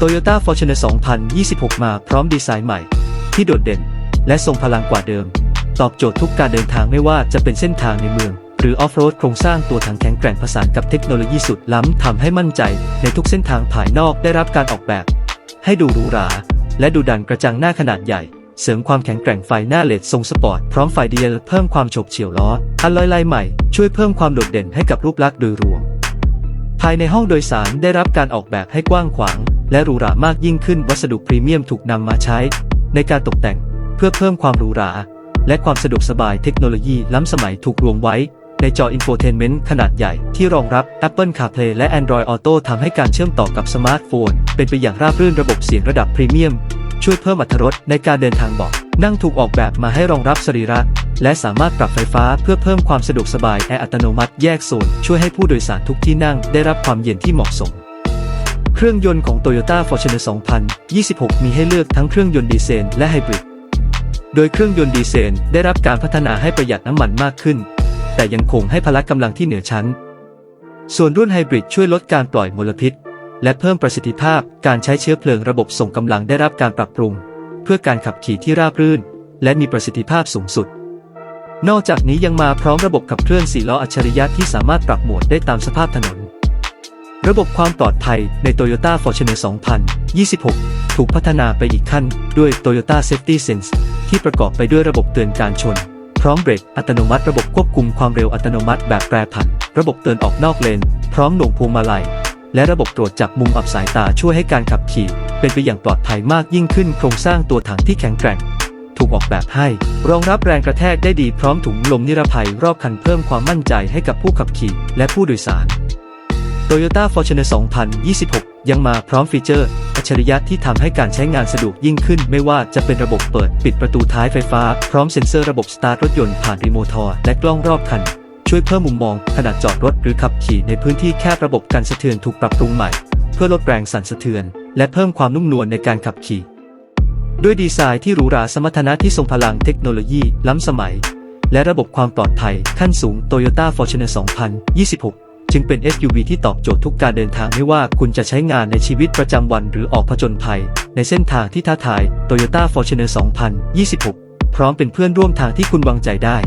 Toyota Fortuner 2026 มาพร้อมดีไซน์ใหม่ ที่โดดเด่น และทรงพลังกว่าเดิม ตอบโจทย์ทุกการเดินทางไม่ว่าจะเป็นเส้นทางในเมือง หรือออฟโรดโครงสร้างตัวถังแข็งแกร่งผสานกับเทคโนโลยีสุดล้ำทำให้มั่นใจ ในทุกเส้นทางภายนอกได้รับการออกแบบ ให้ดูหรูหรา และดูดันกระจังหน้าขนาดใหญ่ เสริมความแข็งแกร่งไฟหน้าเลดทรงสปอร์ตพร้อมไฟเดีเอลเพิ่มความโฉบเฉี่ยวล้ออัลลอยลายใหม่ช่วยเพิ่มความโดดเด่นให้กับรูปลักษณ์โดยรวม ภายในห้องโดยสารได้รับการออกแบบให้กว้างขวาง และหรูหรามากยิ่งขึ้นวัสดุพรีเมียมถูกนำมาใช้ ในการตกแต่งเพื่อเพิ่มความหรูหรา และความสะดวกสบายเทคโนโลยีล้ำสมัยถูกรวมไว้ ในจออินโฟเทนเมนต์ขนาดใหญ่ที่รองรับ Apple CarPlay และ Android Auto ทำให้การเชื่อมต่อกับสมาร์ทโฟน เป็นไปอย่างราบรื่นระบบเสียงระดับพรีเมียม ช่วยเพิ่มอรรถรสในการเดินทางเบาะนั่งถูกออกแบบมาให้รองรับสรีระและสามารถปรับไฟฟ้าเพื่อเพิ่มความสะดวกสบายแอร์อัตโนมัติแยกโซนช่วยให้ผู้โดยสารทุกที่นั่งได้รับความเย็นที่เหมาะสม เครื่องยนต์ของ Toyota Fortuner 2026 มีให้เลือกทั้งเครื่องยนต์ดีเซลและไฮบริด โดยเครื่องยนต์ดีเซลได้รับการพัฒนาให้ประหยัดน้ำมันมากขึ้น แต่ยังคงให้พละกำลังที่เหนือชั้น ส่วนรุ่นไฮบริดช่วยลดการปล่อยมลพิษ และเพิ่มประสิทธิภาพการใช้เชื้อเพลิงระบบส่งกำลังได้รับการปรับปรุง เพื่อการขับขี่ที่ราบรื่น และมีประสิทธิภาพสูงสุด นอกจากนี้ยังมาพร้อมระบบขับเคลื่อน4ล้ออัจฉริยะที่สามารถปรับโหมดได้ตามสภาพถนน ระบบความปลอดภัยใน Toyota Fortuner 2026 ถูกพัฒนาไปอีกขั้นด้วย Toyota Safety Sense ที่ประกอบไปด้วยระบบเตือนการชน พร้อมเบรกอัตโนมัติระบบควบคุมความเร็วอัตโนมัติแบบแปรผัน ระบบเตือนออกนอกเลน พร้อมหน่วงพวงมาลัย และระบบตรวจจับมุมอับสายตาช่วยให้การขับขี่ เป็นไปอย่างปลอดภัยมากยิ่งขึ้นโครงสร้างตัวถังที่แข็งแกร่ง ถูกออกแบบให้ รองรับแรงกระแทกได้ดีพร้อมถุงลมนิรภัยรอบคันเพิ่มความมั่นใจให้กับผู้ขับขี่ และผู้โดยสาร Toyota Fortuner 2026 ยังมาพร้อมฟีเจอร์ อัจฉริยะที่ทำให้การใช้งานสะดวกยิ่งขึ้น ไม่ว่าจะเป็นระบบเปิดปิดประตูท้ายไฟฟ้า พร้อมเซ็นเซอร์ระบบสตาร์ทรถยนต์ผ่านรีโมทอร์และกล้องรอบคัน ช่วยเพิ่มมุมมองขณะจอดรถหรือขับขี่ในพื้นที่แคบระบบการสะเทือนถูกปรับปรุงใหม่ เพื่อลดแรงสั่นสะเทือน และเพิ่มความนุ่มนวลในการขับขี่ ด้วยดีไซน์ที่หรูหราสมรรถนะที่ทรงพลังเทคโนโลยีล้ำสมัย และระบบความปลอดภัยขั้นสูง Toyota Fortuner 2026 จึงเป็น SUV ที่ตอบโจทย์ทุกการเดินทางไม่ว่าคุณจะใช้งานในชีวิตประจำวันหรือออกผจญภัย ในเส้นทางที่ท้าทาย Toyota Fortuner 2026 พร้อมเป็นเพื่อนร่วมทางที่คุณวางใจได้